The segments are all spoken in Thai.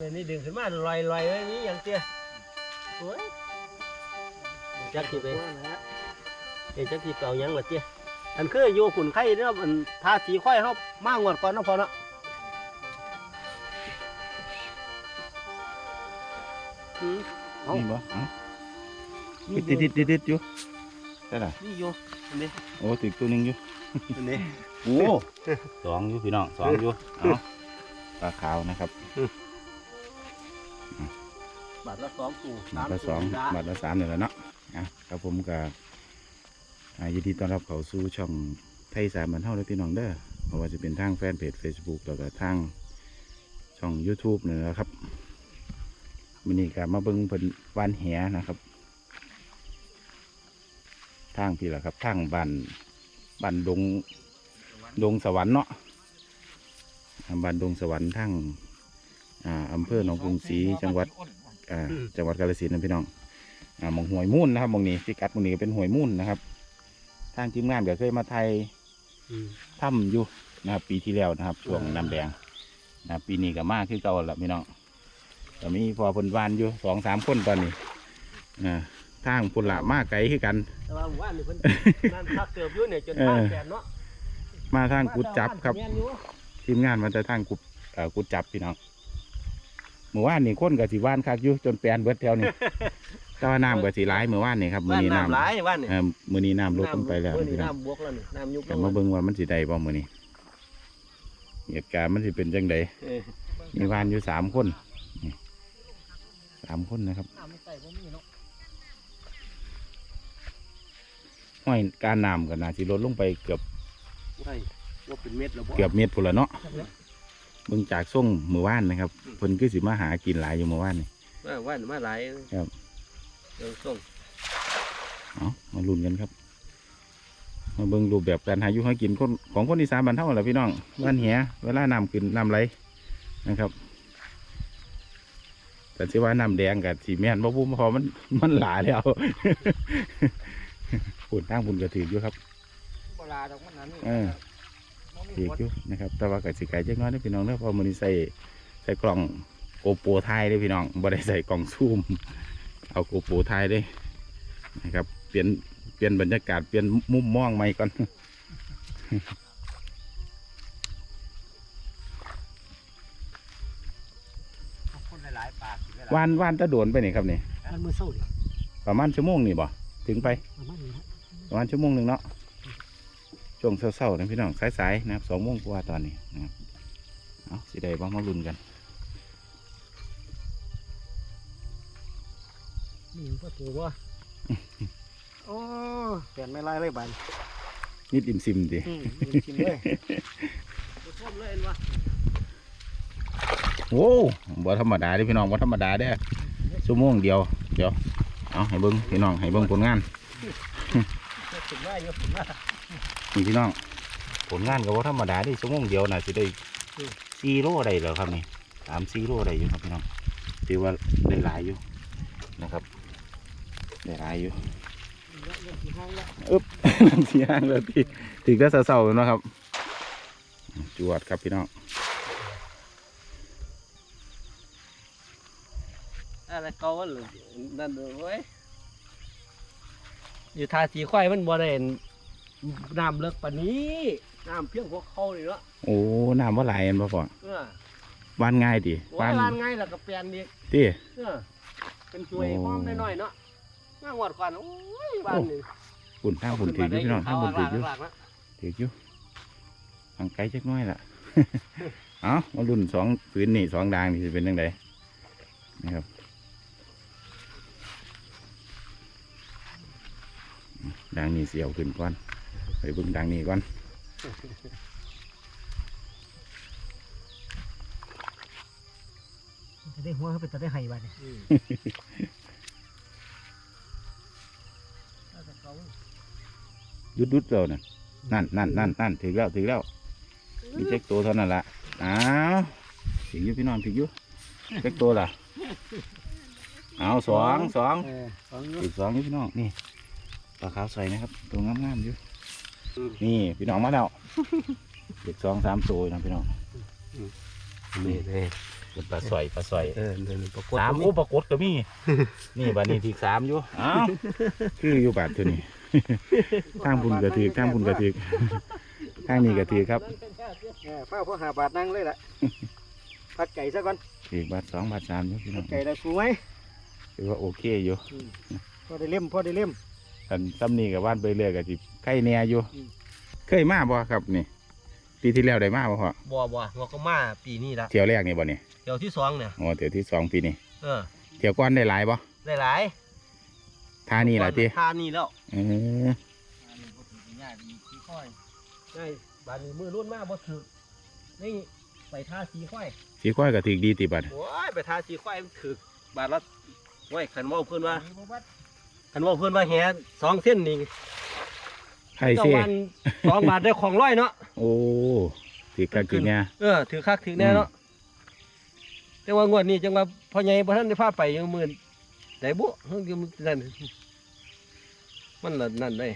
เดี๋ยวนี้ดึงขึ้นมาลอยลอยๆเลยนี่อย่างเตี้ยสวยจักกี่ไปเอ้ยจักกี่เก่ายังละเตี้ยอันคือโยขุนไข่เนาะมันทาสีค่อยเขามางวดก่อนเนาะพอเนาะอืมเอ้านี่บ่เอ้าติดติดติดติดอยู่ได้ล่ะนี่โยอันนี้โอ้ติดตัวหนึงอยู่อันนี้โอ้สองอยู่พี่น้องสองอยู่เอ้าปลาขาวนะครับ บาทละสองตู้บาทละสองตู้บาทละสามนี่แหละเนาะอะครับผมกับอ่ายินดีต้อนรับเข้าสู่ช่องไทยสามบันเท่าเลยพี่น้องเด้อเพราะว่าจะเป็นทางแฟนเพจ Facebook แล้วก็ทางช่อง YouTube นี่แหละครับมินี่ก็มาเบิ่งเพิ่นวานแหนะครับ ทางพี่แหละครับ ทางบ้านบ้านดงดงสวรรค์เนาะอ่าบ้านดงสวรรค์ทางอ่าอำเภอหนองกรุงศรีจังหวัด อ่าจังหวัดกาฬสินธุ์นะพี่น้องอ่าหมองหวยมุ่นนะครับหมองนี้พิกัดหมองนี้ก็เป็นหวยมุ่นนะครับ ทางทีมงานก็เคยมาไทยอืมถ้ำอยู่นะครับ ปีที่แล้วนะครับช่วงน้ำแดงนะครับปีนี้ก็มากคือเก่าละพี่น้องก็มีพอเพนวานอยู่สองสามคนตอนนี้อ่าทางพุ่นละมากไกลคือกันแต่ว่าหมู่บ้านนี่เพิ่นนั่นพักเกือบอยู่เนี่ยจนเออพาแปดเนาะมาทางกุดจับครับแม่นอยู่ทีมงานมาจะทางกุดเอ่อกุดจับพี่น้อง เมื่อวานนี่คนกับสีว่านคักอยู่จนแปลนเบิดแถวนี่ แต่ว่าน้ำกับสีร้ายเมื่อวานนี่ครับมือบ้านนี้น้ำหลาน้ำยบ้านนี่เอ่อมือนี้น้ำลดลงไปแล้วมื้อพี่นี้น้องน้ำบวกแล้วนี่น้ำยุบลแต่งมาเบิ่งว่ามันสิได้บ่มื้อนี้เหตุการณ์มันสิเป็นจังไดเออมีวานอยู่สามคนนี่สามคนนะครับน้ำไม่ใส่บ่มีเนาะห้อยการน้ำก็น่าสิลดลงไปเกือบใช่ว่าเป็นเม็ดแล้วบ่เกือบเมตรพุ่นละเนาะ เบิ่งจากส่งมื้อวานนะครับเพิ่นคือสิมาหากินหลายอยู่มื้อวานนี่ว่าว่านมาหลายครับเดี๋ยวส่งเอามาลุ้นกันครับ มาเบิ่งรูปแบบการหาอยู่หากินคนของคนอีสานบ้านเฮาล่ะพี่น้องบ้านเหียเวลาน้ำขึ้นน้ำไหลนะครับแต่สิว่าน้ำแดงกับสีแม่นบ่บุ้มพอมันมันหลาแล้วปุ่นทางปุ่นก็ถืออยู่ครับบ่ลาดอกมันนั้นเออ ถืออยู่นะครับ แต่ว่ากับสิไก่จักหน้อยนะพี่น้องเด้อเพอมื้อนี้ใส่ใส่กล่องโกโปรไทยเด้อพี่น้องบ่ได้ใส่กล่องซูม เอาโกโปรไทยเด้นะครับ เปลี่ยนเปลี่ยนบรรยากาศเปลี่ยนมุมมองใหม่ก่อนคนหลายๆปากวานวานตะโดนไปนี่ครับนี่มันมือเศร้าดิประมาณชั่วโมงนี่บ่ถึงไปประมาณนี้นะประมาณชั่วโมงหนึ่งเนาะ ช่วงเศร้าๆนะพี่น้องสายๆนะครับสองโมงกว่าตอนนี้นะครับเอาสิได้บ้างมาลุ้นกันมีประตูบ่โอ้แผ่นไม่ลายเลยบานนิดอิ่มซิมดิอืมกินเลยชมเลยเห็นวะโอ้บ่ธรรมดาเด้อพี่น้องบ่ธรรมดาเด้อชั่วโมงเดียวเดี๋ยวเอาให้เบิ้งพี่น้องให้เบิ้งผลงาน ถึงว่าเยอะถึงว่านี่พี่น้อง ผลงานก็บ่ธรรมดาเดิชั่วโมงเดียวน่ะสิได้อืมสี่โลได้แล้วครับนี่สามสี่โลได้อยู่ครับพี่น้องถือว่าได้หลายอยู่นะครับได้หลายอยู่เริ่มที่ห้างแล้วอึ๊บน้ำเสียงเลยพี่ถึงได้เศร้าๆเนาะครับจวดครับพี่น้องอะไรเก่าวันหรือนั่นเลยเว้ย อยู่ทาสีควายมันบ่ได้น้ำเลิกปานนี้น้ำเพียงหัวเขาเลยเนาะโอ้น้ำว่าหลายอันบ่พอเออวานง่ายดิว่าวานไงล่ะก็เปลี่ยนอีกตีเออเป็นช่วยโอ้หอมน้อยๆเนาะมาหวดก่อนโอ้ยบ้านนี่ปุ่นทางปุ่นถืออยู่พี่น้องทางปุ่นถืออยู่หลักๆนะถืออยู่ทางไกลจักหน้อยล่ะ เอามารุ่นสองพื้นนี่สองดางนี่จะเป็นยังไงนะครับ ดางนี่เสียวขึ้นก่อนไปบิ่งดางนี่ก่อนจะได้หัวเขาเป็นจะได้ไห้บ้านนี่ยุดยุดเราน่ะนั่นนั่นนั่นนั่นถึงแล้วถึงแล้วมีเช็คตัวเท่านั้นละอ้าวถึงอยุพี่น้องถึงอยุเช็คตัวล่ะเอาสองสองออสองอีกสองยู่พี่น้องนี่ ปลาขาวใส่นะครับ ตัวงามๆอยู่ นี่พี่น้องมาแล้วอีกสองสามตัวนะพี่น้องนี่นี่เป็นปลาสอยปลาสอยเออนี่นี่ปรากฏสามตรงโอ้นี้ปรากฏก็มี นี่บานี้ที่สามอยู่อ้าวคืออยู่บาทตัวนี้ทางบุญกระถือทางบุญกระถือทางนี้กระถือครับเออเฝ้าพวกหาบาทนั่งเลยล่ะพักไก่ซะก่อนถือบาทสองบาทสามอยู่พี่น้องไก่ได้สูงไหมถือว่าโอเคอยู่พอได้เล่มพอได้เล่ม อันซ้ำนี่กับบ้านไปเรื่อยกับจิไข่แหน่อยู่ อืม เคยมาบ่ครับนี่ ปีที่แล้วได้มาบ่พ่อบัวบัวงอกก็มาปีนี้ละเที่ยวแรกนี่บ่นี่เดี๋ยวที่สองเนี่ยอ๋อเที่ยวที่สองปีนี้เออเที่ยวก่อนได้หลายบ่ได้หลายท่านี่ล่ะติทานี่แล้วเออใช่บานนี้มือรุ่นมากบ่ถือนี่ไปท่าสีควายสีก้อยก็ถือดีติบัดโอ้ยไปท่าสีควายมันถือบาทละโอ้ยขันเว่าเพื่อนว่าขั นเว่าเพื่อนว่าแหสองเส้นนี่ไข่เจ้าเซ่วันสองบาทได้ของร้อยเนาะโอ้ถือกันกินเนี่ยเออถือคักถือแน่เนาะแต่ว่างวดนี้จังว่าพ่อใหญ่บ่ทันได้พาไปยังหมื่นได้บุเพิ่งมันนั่นมันละนั่นเลย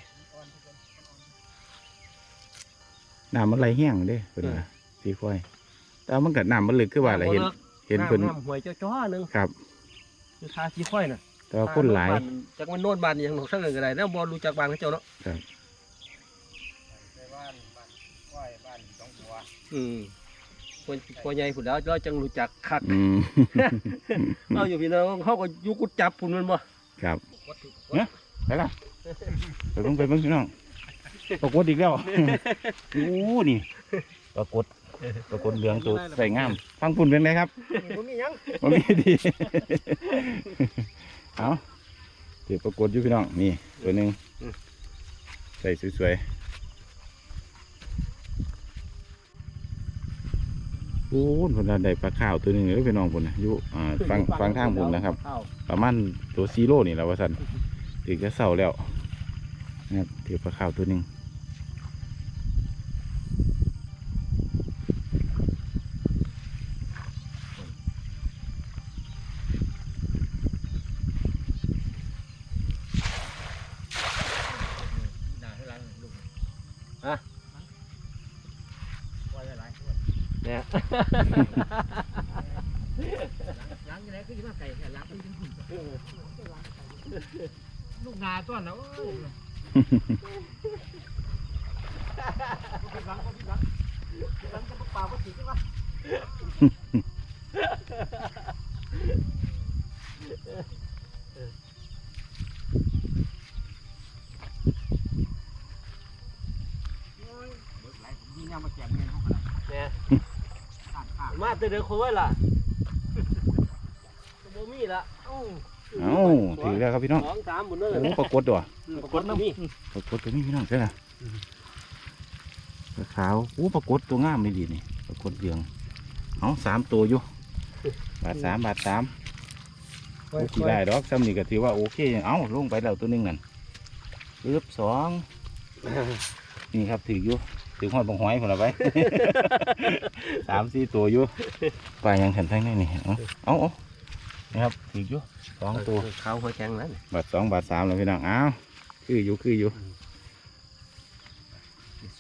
น้ำมันไหลแห้งเด้เพิ่นเออว่าสีก้อยแต่ว่ามันก็น้ำมันลึกคือว่าอะไรเห็น เห็นเพิ่นน้ำหวยจ้อๆหนึงครับคือทาสีควายน่ะ แต่ว่าคนหลาย จากมันโน่นบ้านยังหนองสักเงินก็ได้แล้วบ่รู้จักบ้านเขาเจ้าเนาะครับบ้านบ้านก้อยบ้านสองหัวอืมคนพ่อใหญ่ผู้แล้วเราจังรู้จักคักอืม เราอยู่พี่น้องเขาก็อยุกุดจับพุ่นแมันบ่ครับเนี่ยไปละไปเบิ่งไปเบิ่งพี่น้องปรากฏอีกแล้วโอ้นี่ปรากฏปรากฏเหลืองตัวใส่งามฟังปุ่นเป็นไงครับบ่มีหยัง มันมีดี เอาเดี๋ยวปรากฏอยู่พี่น้องนี่ตัวหนึ่งใส่สวยๆโอ้ยคนละได้ปลาข้าวตัวหนึ่งเลยพี่น้องพุ่นนะอยู่อ่าฟังฟังทางบุญนะครับ ประมาณตัวซีโร่นี่แหละว่าสันถึงจะเศร้าแล้วนะครับถือปลาข้าวตัวหนึ่ง เนี่ย ล้างยังไงคือมาไก่แค่ ลูกนาต้นนะโอ้ยหลังก็หลังหลังจะปาก็ถือใช่ปะเนี่ยมาแต่เด็กคนไว้ล่ะ มีละเอ้าเอ้าถือแล้วครับพี่น้องสองสามหมดเลยโอ้ปรากฏด้วยปรากฏน้ำมีปรากฏตัวนี้พี่น้องใช่ไหมปลาขาวโอ้ปรากฏตัวงามเลยดีนี่ปรากฏเหลืองเอาสามตัวอยู่บาทสามบาทสามโอ้กี่ได้ดอกซ้ำนี่ก็ถือว่าโอเคเอาลงไปแล้วตัวหนึงนั่นปึ๊บสองนี่ครับถืออยู่ถือหอดบังหอยผมเอาไปสามสี่ตัวอยู่ปลายังขันทั้งนั้นนี่เอาเอาเอา นะครับถืออยู่สองตัวเขาวหัวแข็งแล้วบาทสองบาทสามแล้วพี่น้องอ้าวคืออยู่คืออยู่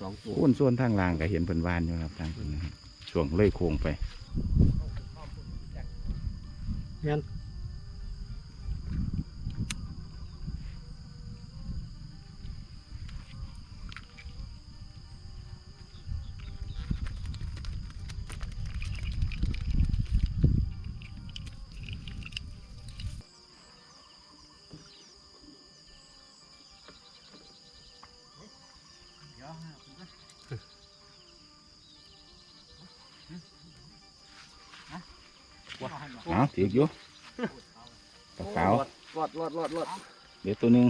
สองตัวอ้วนส่วนทางล่างก็เห็นเพิ่นวานอยู่ครับทางนนะครับช่วงเล่ยโค้งไป อ้าวถืออยู่ปลาขาวรอดรอดรอดรอดเดี๋ยวตัวหนึ่ง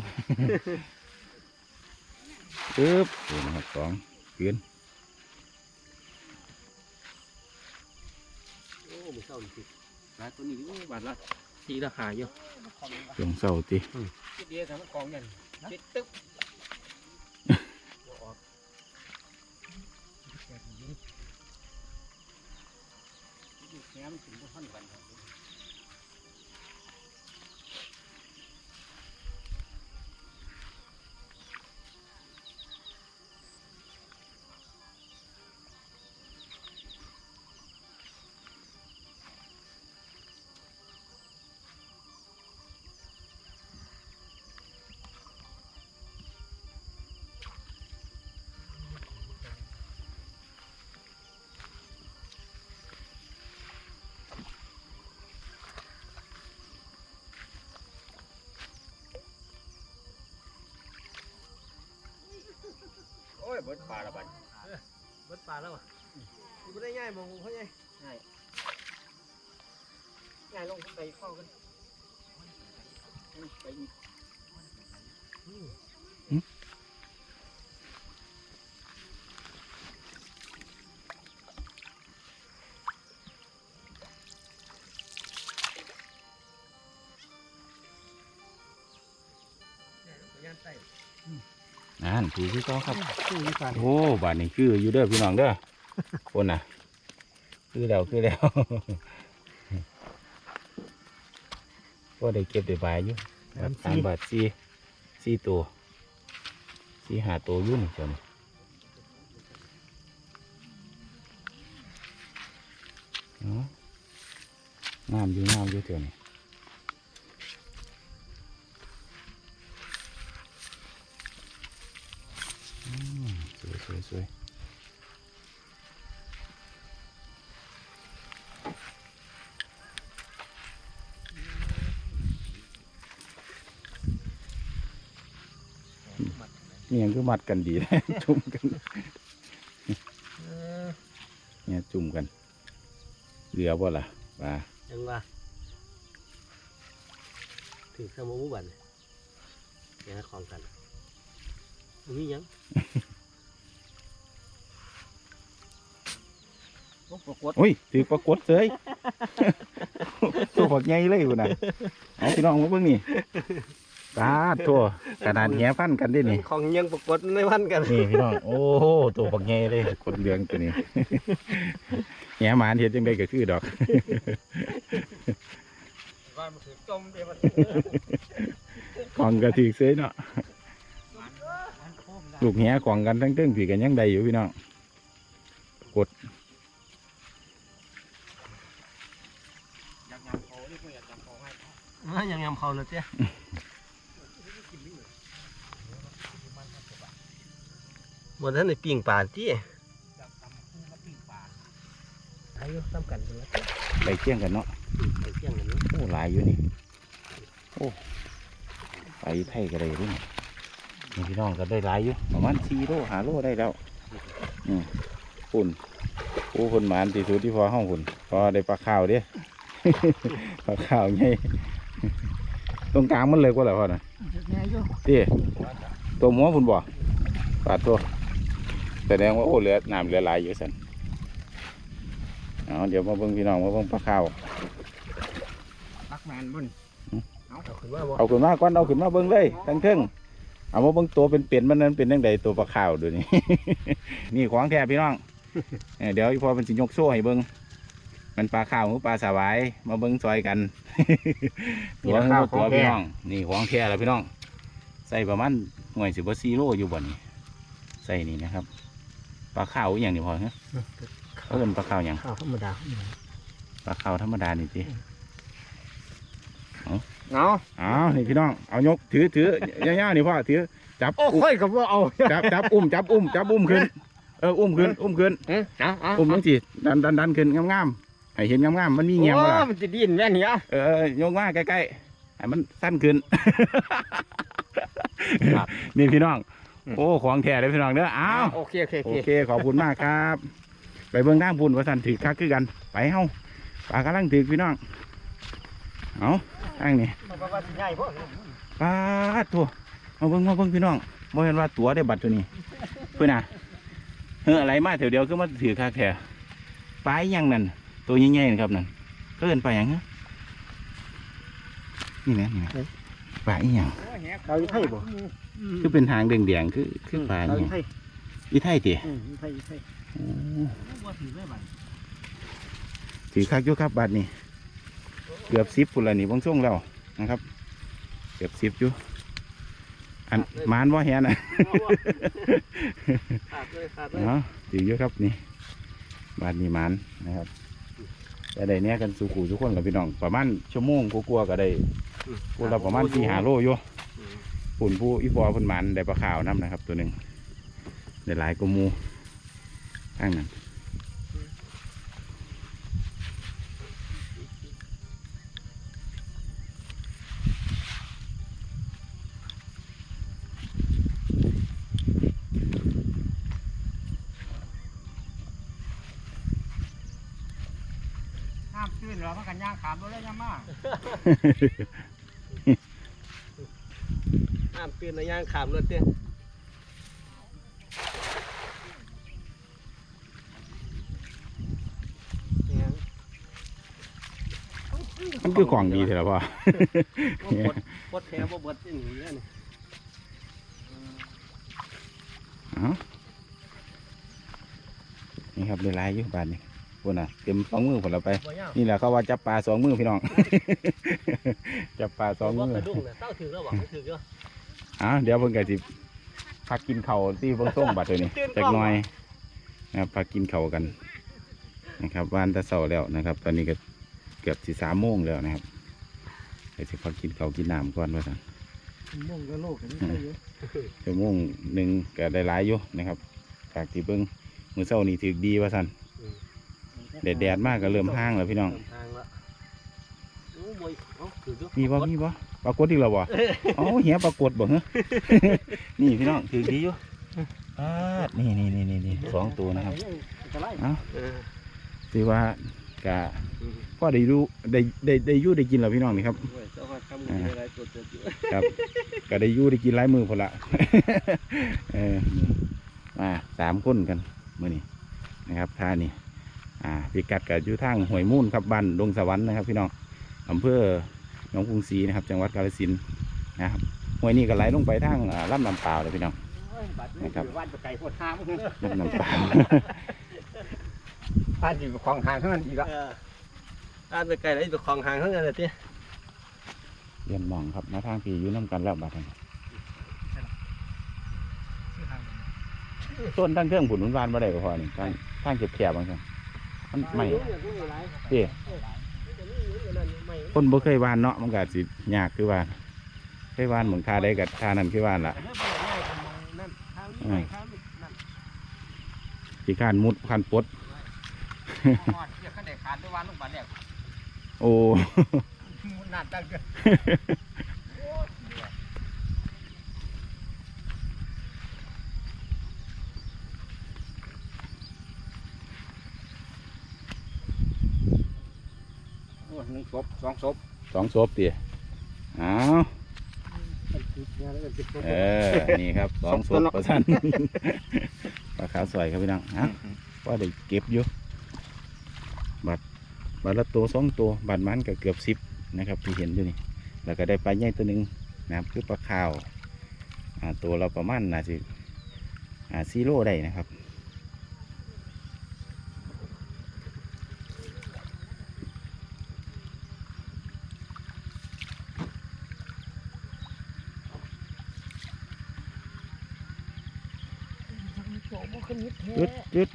ปึ๊บตัวนะครับสองเกินโอ้ไม่เศร้าจริงๆหลายตัวนี้โอ้บาทละสี่ละหาอยู่ช่วงเศร้าติเดียวทำกองเงินติดตึ๊บ แง่มันถึงก็พันกัน เบิดปลาละบัดเบิดปลาแล้วอะไม่ได้ง่ายมองเขาไงง่ายลงไปเข้ากันไปอีก ถือคือเขาครับสู้อีสานโอ้บาทนี้คืออยู่เด้อพี่น้องเด้อคนน่ะ คือแล้วคือแล้วก็ได้เก็บได้บายอยู่บาทสามบาทสี่สี่ตัวสี่หาตัวอยุ่นจ้ะนี่เนาะงามอยู่งามอยู่เถอะนี่ วยสวยสวยนี่ยังก็มัดกันดีเลยจุ่มกันเนี่ยจุ่มกันเหลือบ่ล่ะปลายังว่าถึงสมองบันยังของกันมียัง ปรากฏโอ้ยถือปรากฏเสยตัวฝักใหญ่เลยคุณน่ะเอาพี่น้องมาเบิ่งนี่ตาดทั่วกระดานแหฟันกันเด้นี่ของยังปรากฏในวันกันนี่พี่น้องโอ้โหตัวฝักใหญ่เลยคนเหลืองตัวนี้แหหมานเห็ดจังไดก็คือดอกว่ามันถือจมเดี๋ยวมันของกระถือเสยเนาะลูกแหของกันทั้งเติ้งผีกันยังใดอยู่พี่น้องอยากยำเขาเรียกว่าอยากยำเขา ให้ยังยำเขาเลยเจ้บนท่านในปิ่งป่าที่จับตำคู่กับปิ้งปลาอายุซ้ำกันกันแล้วไปเที่ยงกันเนาะไปเที่ยงกันนี้โอ้หลายอยู่นี่โอ้ไปไทยก็ได้ด้วยนี่นี่พี่น้องก็ได้หลายอยู่ประมาณสี่โลหาโลได้แล้วอืมคุณโอ้คนหมานตีสุดที่พอห้องคุณพอได้ปลาข้าวเด้ปลาข้าวไง ตรงกลางมันเลยกว่าเหรอพ่อน่ะแง่อยู่ตีตัวหัวคุณบ่ปลาตัวแสดงว่าโอ้เหลือน้ำเหลือหลายอยู่สันเอาเดี๋ยวมาเบิ่งพี่น้องมาเบิ่งปลาข้าวปักแมนบุญเอาขึ้นมาบ่เอาขึ้นมาก่อนเอาขึ้นมาเบิ่งเลยทั้งเทิงเอามาเบิ่งตัวเป็นเปลี่ยนๆมันนั้นเป็นยังไงตัวปลาขาวดูนี่ นี่ของแท้พี่น้องเอ้ยเดี๋ยวอีพอเป็นสิยกโซ่ให้เบิ่ง มันปลาขาวหรือปลาสวาย มาเบิ่งซอยกันตัวหมูตัวพี่น้อง นี่ของแท้แล้วพี่น้อง ใส่ประมาณหน่วยสิบสี่โลอยู่บ่นี่ใส่นี่นะครับ ปลาขาวอหย่างนี้พอฮะเขาเป็นปลาขาวอย่าง ข้าวธรรมดาปลาขาวธรรมดานี่สิเนาะอ้าวนี่พี่น้อง เอายกถือถือยาวๆนี่พ่อถือ จับโอ้อุ้มค่อยกับว่าเอาจับจับอุ้มจับอุ้มจับอุ้มขึ้น เอออุ้มขึ้นอุ้มขึ้น เอ๊ะเอาเอาอุ้มจังสิดันดันดันขึ้นงามๆ ให้เห็นงามๆมันมีเงียงโอ้บ่ล่ะมันจะดิ้นแม่เนี่ยเออเออยกมาใกล้ๆให้มันสั้นขึ้นนี่พี่น้องโอ้ ของแท้เลยพี่น้องเด้ออ้าว โอเคโอเคโอโอเค เค ขอบคุณมากครับ ไปเบิ่งทางพุ่นว่าสันถือคักคือกัน ไปเฮาปลากำลังถือพี่น้อง เอาทางนี้มันว่าสิง่ายพ่อปลาตัวมาเบิ่งมาเบิ่งพี่น้องบ่เห็นว่าตัวได้บัตรตัวนี้เพื่อนน่ะเฮ้ออะไรมาแถวเดียวก็มาถือคักแท้ปลาอีหยังนั่น ตัวใหญ่ๆนะครับนั่นก็เอินปลาหยังฮะนี่นะนี่นะปลาอีหยังเอาอยู่ไทยบ่คือเป็นทางแดงๆคือคือปลาเอาอเนี่ยยู่ไทยอีไทยติอืมอยู่ไทยอยู่ไทยโอ้ว่าถือได้บันถือคักอยู่ครับบัตรนี่เกือบสิบพุ่นละนี่บางช่วงแล้วนะครับ เกือบสิบอยู่อันมานว่าแฮน่ะขาดเลยขาดเลยเนาะถือเยอะครับนี่บาทนี้หมันนะครับ แต่ได้เนี้ยกันสู่ขู่ทุกคนกับพี่น้องประมาณชั่วโมงกลัวาๆก็ได้พูดเราประมาณสี่หาโลอยู่ปุ่นผู้อีปอเพุ่นหมันได้ปลาขาวน้ำนะครับ ตัวหนึ่งได้หลายกว่าหมูข้างนั้น เหลือมันกันย่าง ขามด้วยยังมาห้ามปีนระยางขามรถเตี้ยเนี่ยมันคือของดีเถอะล่ะพ่อว่าปวดปวดแผลบ่เบิดที่นี่เนี่ยนี่เอ้านี่ครับหลายๆอยู่บ้านนี่ พวกน่ะเต็มสองมือผลเราไปบ่ยาวนี่แหละเขาว่าจับปลาสองมือพี่น้อง จับปลาสองบ่มือกระดุ้งน่ะเต้าถือแล้วบ่ไม่ถือเยอะอะเดี๋ยวเพิ่นก็สิพักกินข้าวที่เบิ่งส้มบัดเดี๋ยวนี้ตื่นกล้จัองกหน่อยนะครับพักกินข้าวกัน นะครับวานแตะเสาแล้วนะครับ ตอนนี้ก็เกือบสิสามโมงแล้วนะครับเดี๋ยวสิพักกินข้าวกินน้ำก่อนว่าซั่นมุ่งกับโลกกันนี่ใช่อยู่ชั่วโมงหนึ่งก็ได้หลายอยู่นะครับจากที่เบิ่งมื้อเช้านี้ถือดีว่าซั่น แดดแดดๆมากก็เริ่มห้างแล้วพี่น้องเดินทางละโอ้บ่ยเอ้าถืออยู่มีบ่มีบ่ปรากฏอีกแล้วบ่อ๋อเหียปรากฏบ่เหรอนี่พี่น้องถือดีอยู่อ่านี่นี่นี่นี่นี่สองตัวนะครับจะไล่เอ้าเออถือว่ากะอืมพ่อได้รู้ได้ได้ได้อยู่ได้กินแล้วพี่น้องนี่ครับ โอ้ยเจ้าว่าทำมีอะไรตัวเจ็บอยู่ครับก็ได้อยู่ได้กินหลายมือพอละ เออนี่มาสามคนกันมื้อนี้นะครับท่านี่ อ่าพิกัดกับอยู่ทางห้วยมูลครับบ้านดงสวรรค์นะครับ พี่น้องอำเภอหนองกรุงศรีนะครับ จังหวัดกาฬสินธุ์นะครับห้วยนี้ก็ไหลลงไปทางอ่าลำน้ำเปล่าวเลยพี่น้องบัดนี้อยู่บ้านไปไก่โคตรห้ามลำน้ำเปล่าวบ้านอยู่ของห่างเท่านั้นอีกละเอออ่านไปไกลแล้วอยู่ของห่างเท่านั้นแหละที่เรียนหมองครับมาทางพี่อยู่น้ำกันแล้วบัดนี้ต้นตั้งเครื่องผุนหนุนวานมาได้ก็พอนี่ทางทางเก็บแคบบางที มันไม่เด้คนบ่เคยวานเนาะมันก็สิยากคือว่าเคยวานเหมือนคาได้กับคานั้นคือวานล่ะที่คานมุดคานปลดเกี่ยวขันเด็กขาดด้วยวันลงไปเนี่ยโอ้มุดนาดตั้งเกินโอ้ ศพสองศพสองศพตีอ้าวเออ นี่ครับสองศพประชันปลาขาวสวยครับพี่น้องฮะว่าได้เก็บอยู่บัตรบัตรละตัวสองตัวบัตรมันก็เกือบสิบนะครับที่เห็นอยู่นี่ แล้วก็ได้ปลาใหญ่ตัวหนึ่งนะครับคือปลาขาวอ่าตัวเราประมาณน่าจะอ่าซีโร่ได้นะครับ ยึดยึด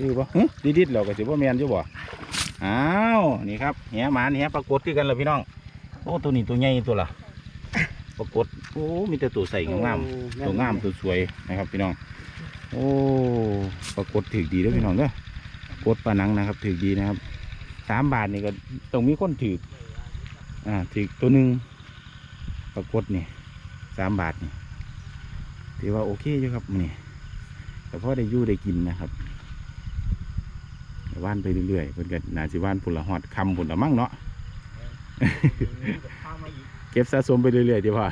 คือบ่ฮึดิดิดเราก็สิบ่แมนอยู่บ่อ้าวนี่ครับแหหมานแหปรากฏคือกันเลยพี่น้องโอ้ตัวนี้ตัวใหญ่ตัวละปรากฏโอ้มีแต่ตัวใส่งามๆตัวงามตัวสวยนะครับ พี่น้อง โอ้ปรากฏถือดีเด้วยพี่น้องเด้อกดปลานังนะครับถือดีนะครับสามบาทนี่ก็ต้องมีคนถืออ่าถือตัวหนึ่งปรากฏนี่สามบาทนี่ถือว่าโอเคอยู่ครับนี่แต่พอได้อยู่ได้กินนะครับ ว่านไปเรื่อยๆเพิ่นก็น่าสิว่านผุนละหอดคำผุนละมั่งเนาะข้างมาอีกเก็บสะสมไปเรื่อยๆดีว่า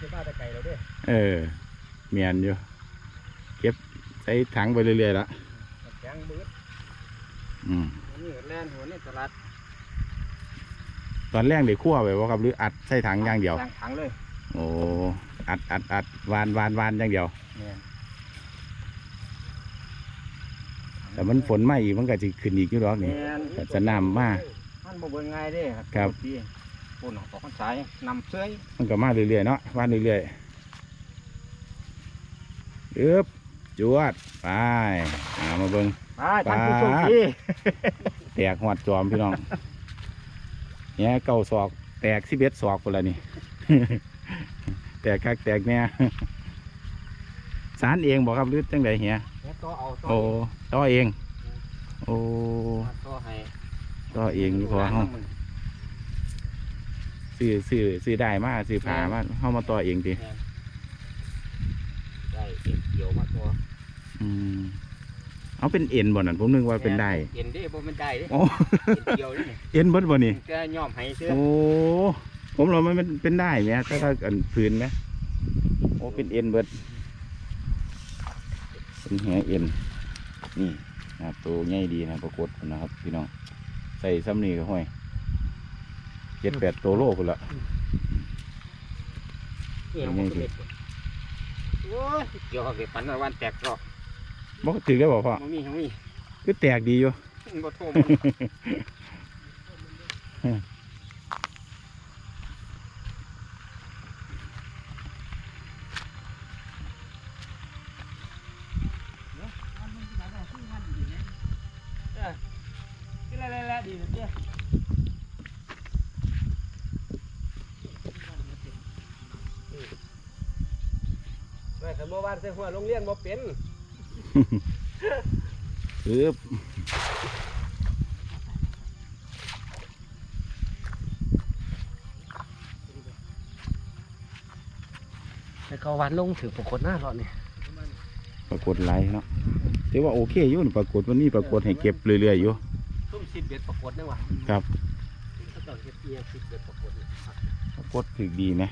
จะบ้าตะไก่เราด้วยเออเมียนอยู่เก็บใส่ถังไปเรื่อยๆละแข็งมืดอืมนี่แล่นหัวนี่ตลาดตอนแรกเดี๋ยวคั่วไปว่าครับหรืออัดใส่ถังอย่างเดียวตั้งถังเลยโอ้อัดอัดอัดวานวานวานอย่างเดียวเนี่ย แต่มันฝนมาอีกมันก็จะขึ้นอีกอยู่หรอกนี่แต่จะน้ำมา มันบ่เบิ่งง่ายเด้ครับพี่ปุ่นออกคนสายนำเสื้อมันก็มาเรื่อยๆเนาะวานเรื่อยๆอึบจวดไปเอามาเบิ่ง ไปท่านผู้โชคดีแตกหัวดจอมพี่น้อง เนี่ยเก้าศอก แตกสิบเอ็ดศอกคนละนี่ แตกคักแตกเนี่ยสารเองบอกครับหรือจังไดเหียแล้ว ต่อเอาต่อโอ้ต่อเอง โอ้ต่อให้ต่อเองนี่พอเฮาซื้อซื้อซื้อได้มาซื้อผ่ามาเฮามาต่อเองดิได้เก็บเกี่ยวมาตัวอืมเอาเป็นเอ็นบ่นั่นผมนึกว่าเป็นได้เห็นได้บ่มันได้เด้โอ้เห็นเดียวนี่เอ็นเบิดบ่นี่ก็ย่อมให้เสื้อโอ้ผมเรามันเป็นเป็นได้ไหมถ้าถ้าอันพื้นไหมโอ้เป็นเอ็นเบิด เป็นแหเอ็นนี่นะครับตัวใหญ่ดีนะปรากฏนะครับ พี่น้องใส่ซ้ำนี่ก็ห้อยเจ็ดแปดตัวโลพุ่นละนี่มันก็เม็ดโอ้ยเกี่ยวกับเก็บปันวันแตกรอบบอกถือได้บอกพ่อมันมีมันมีคือแตกดีอยู่มันบ่โทรมัน สมมติว่าเส้นหัวโรงเรียนบ่เป็นคือแต่ก็วันลงถือปกดหน้าเราเนี่ยปรากฏไรเนาะถือว่าโอเคอยู่นี่ปรากฏวันนี้ปรากฏให้เก็บเรื่อยๆอยู่ทุ่มสิบเบ็ดปกดนี่วะครับเขาต้องเฮ็ดเอียงสิบเบ็ดปกดนี่ปรากฏถึกดีไหม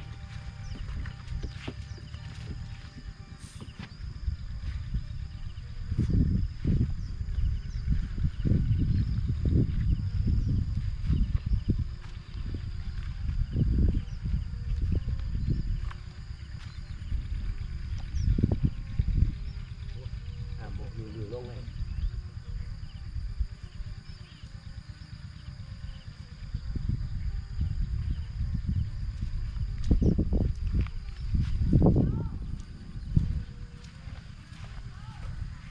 อ่าบอกอยู่อยู่ลงเลย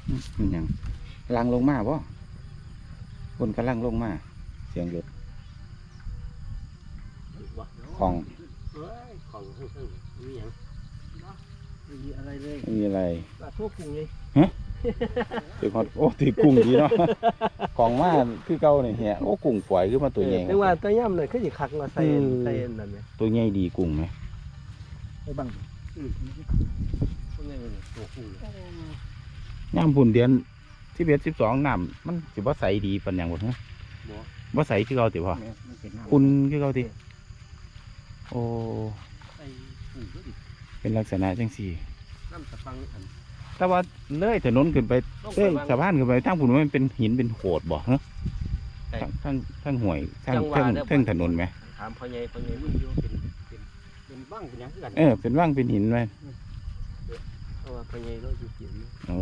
อืมมันหยัง ลังลงมาบ่คนกำลังลงมา เสียงรถของเอ้ยของเพิ่งๆมีหยังไม่มีอะไรเลยไม่มีอะไรปลาทูกุ้งเลยถือฮอดโอ้ถือกุ้งดีเนาะของมาคือเก่าเนี่ยเฮียโอ้กุ้งฝอยขึ้นมาตัวใหญ่ถึงว่าตัวย่ำเลยคือสิคักมาใส่ใส่นั่นไหมตัวใหญ่ดีกุ้งไหมไอ้บังตัวใหญ่เลยตัวกุ้งเลยย่ามพุ่นเดือน ที่เบ็ดสิบสองน้ำมันสิบ่ใสดีปันอย่างบ่ฮะบ่บ่ใสคือเก่าติพ่อแม่มันเป็นน้ำคุณคือเก่าติโอ้ใส่กุ้งก็ดิเป็นลักษณะจังสี่น้ำสะปังอันแต่ว่าเลยถนนขึ้นไปลงเอ้ยวางสะพานขึ้นไปทางพุ่นมันเป็นหินเป็นโขดบ่ฮะใช่ทางทางทางห่วยทางจังหวะทางเด้อทางถนนไหมถามพ่อใหญ่พ่อใหญ่มึงอยู่เป็นเป็นเป็นบ้างเป็นหยังคือกันเออเป็นว่างเป็นหินไหมเพราะว่าพ่อใหญ่เราอยู่เขียนโอ้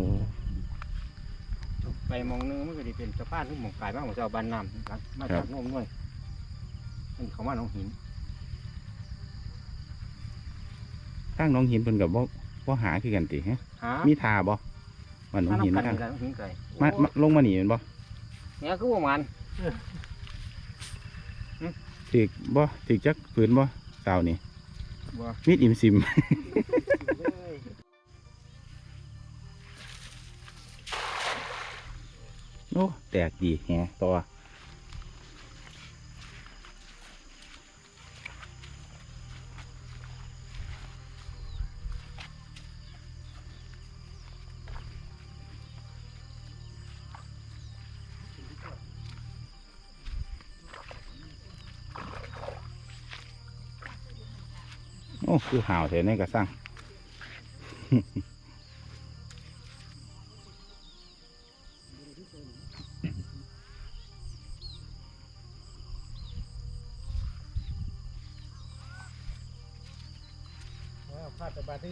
ไปมองนึงมันก็จะเป็นสะพานที่หมองกายบ้างของเจ้าบ้านน้ำนะครับมาจากโน่มด้วยมันเขามาหนองหินทางหน้องหินเพิ่นกับบ่บ่หาคือกันติฮะ หามีทาบ่มันหน้องมาหินน้ำกันทางนี่แหละหน้องหินไก่มามาลงมานี่แม่นบ่เนี่ยคือว่ามันถึกบ่ถึกจักผืนบ่เก่านี่บ่มีดอิ่มซิม โอ้แตกดีแฮะตัวโอ้คือห่าวเถอะในกระสัง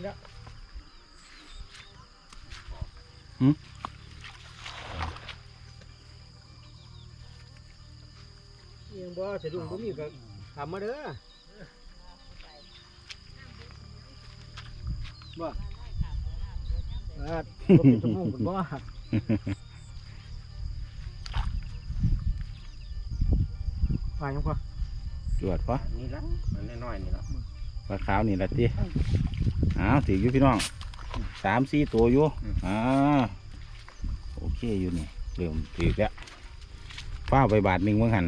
ลาดแต่บาทนึงแล้วยังบ่สะดุ้งบ่มีก็ถามมาเด้อบ่อ่าบ่เป็นชั่วโมงพุ่นบ่ไปยังพอจวดปะนี่ละมันน้อยๆนี่ละปลาขาวนี่ละตี อ้าวถืออยู่พี่น้องสามสี่ตัวอยู่อ่าโอเคอยู่นี่เริ่มถือแล้วฟ้าไปบาทหนึ่งเมื่อหัน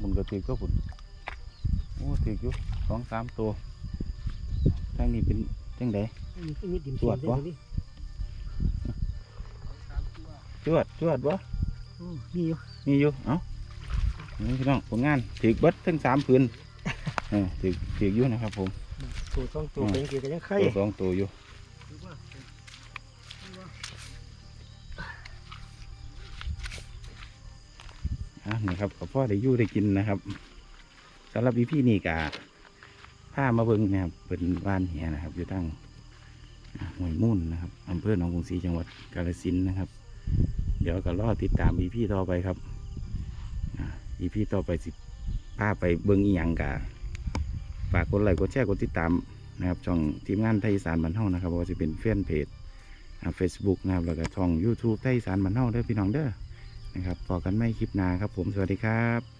พุ่นทางพุ่นก็ถือก็พุ่นโอ้ถืออยู่สองสามตัวทางนี้เป็นจังไดมีดินตรวจบ่จวดจวดวะมีอยู่มีอยู่เอ้านี่พี่น้องผลงานถือเบิดทั้งสามพื้นเออถือถืออยู่นะครับผมตัวต้องตัวเป็นกี่กันยังไข่ตัวสองตัวอยู่ อะครับกับพ่อได้ยู่ได้กินนะครับสำหรับอีพี่นี่กะผ้ามาเบิ้งนะครับเป็นบ้านเหียนะครับ อยู่ตั้งหวยมุ่นนะครับอำเภอหนองกรุงศรีจังหวัดกาฬสินนะครับ เดี๋ยวก็รอติดตามอีพี่ต่อไปครับอีพี่ต่อไปสิพาไปเบิ้งอีหยังกะฝากกดไลค์กดแชร์กดติดตามนะครับช่องทีมงานไทยสานบันเทานะครับว่าจะเป็นแฟนเพจเฟซบุ๊กนะครับแล้วก็ช่อง YouTube ไทยสานบันเทาเด้อพี่น้องเด้อ นะครับพอกันไม่คลิปหนาครับผมสวัสดีครับ